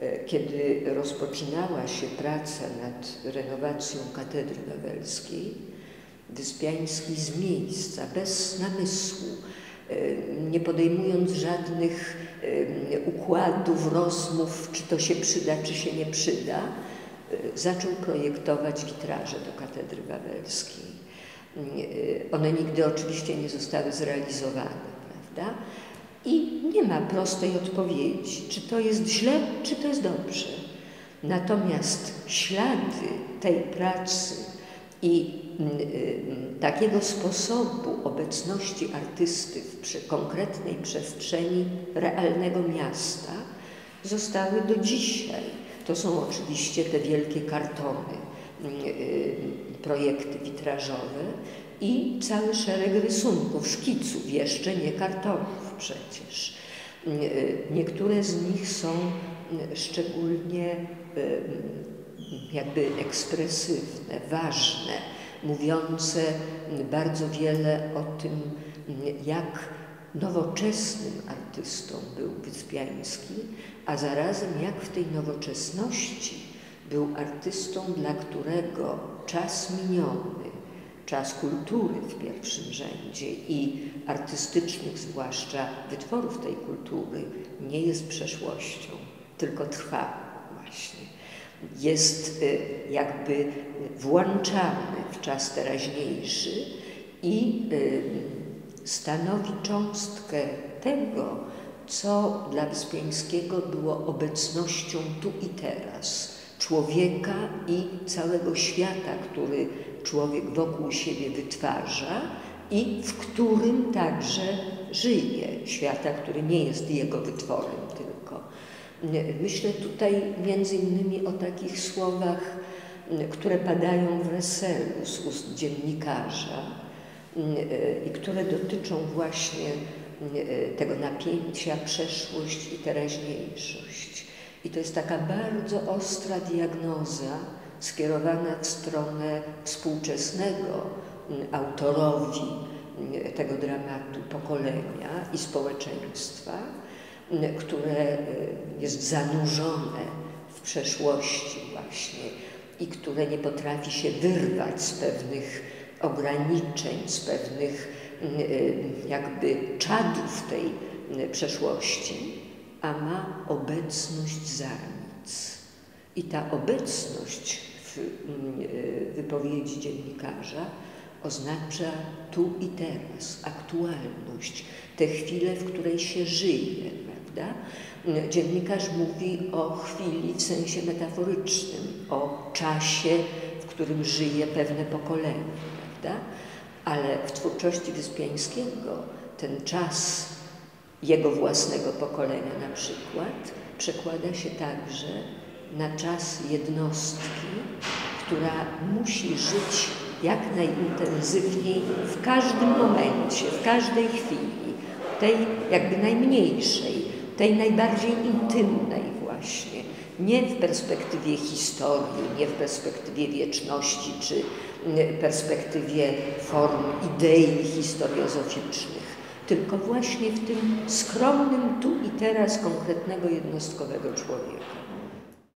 E, kiedy rozpoczynała się praca nad renowacją katedry wawelskiej, Wyspiański z miejsca, bez namysłu, e, nie podejmując żadnych e, układów, rozmów, czy to się przyda, czy się nie przyda, zaczął projektować witraże do katedry wawelskiej. One nigdy oczywiście nie zostały zrealizowane, prawda? I nie ma prostej odpowiedzi, czy to jest źle, czy to jest dobrze. Natomiast ślady tej pracy i y, takiego sposobu obecności artysty w konkretnej przestrzeni realnego miasta zostały do dzisiaj. To są oczywiście te wielkie kartony, y, y, projekty witrażowe i cały szereg rysunków, szkiców, jeszcze nie kartonów przecież. Niektóre z nich są szczególnie jakby ekspresywne, ważne, mówiące bardzo wiele o tym, jak nowoczesnym artystą był Wyspiański, a zarazem jak w tej nowoczesności był artystą, dla którego czas miniony, czas kultury w pierwszym rzędzie i artystycznych zwłaszcza wytworów tej kultury nie jest przeszłością, tylko trwa właśnie. Jest y, jakby włączany w czas teraźniejszy i y, stanowi cząstkę tego, co dla Wyspiańskiego było obecnością tu i teraz, człowieka i całego świata, który człowiek wokół siebie wytwarza i w którym także żyje, świata, który nie jest jego wytworem tylko. Myślę tutaj między innymi o takich słowach, które padają w Weselu z ust dziennikarza i które dotyczą właśnie tego napięcia przeszłość i teraźniejszość. I to jest taka bardzo ostra diagnoza, skierowana w stronę współczesnego autorowi tego dramatu pokolenia i społeczeństwa, które y, jest zanurzone w przeszłości właśnie i które nie potrafi się wyrwać z pewnych ograniczeń, z pewnych y, jakby czadów tej przeszłości, a ma obecność zarnic. I ta obecność w mm, e, wypowiedzi dziennikarza oznacza tu i teraz, aktualność, tę chwilę, w której się żyje, prawda? Dziennikarz mówi o chwili w sensie metaforycznym, o czasie, w którym żyje pewne pokolenie, prawda? Ale w twórczości Wyspiańskiego ten czas jego własnego pokolenia na przykład przekłada się także na czas jednostki, która musi żyć jak najintensywniej w każdym momencie, w każdej chwili, tej jakby najmniejszej, tej najbardziej intymnej właśnie. Nie w perspektywie historii, nie w perspektywie wieczności czy perspektywie form idei historiozoficznych, tylko właśnie w tym skromnym tu i teraz konkretnego jednostkowego człowieka.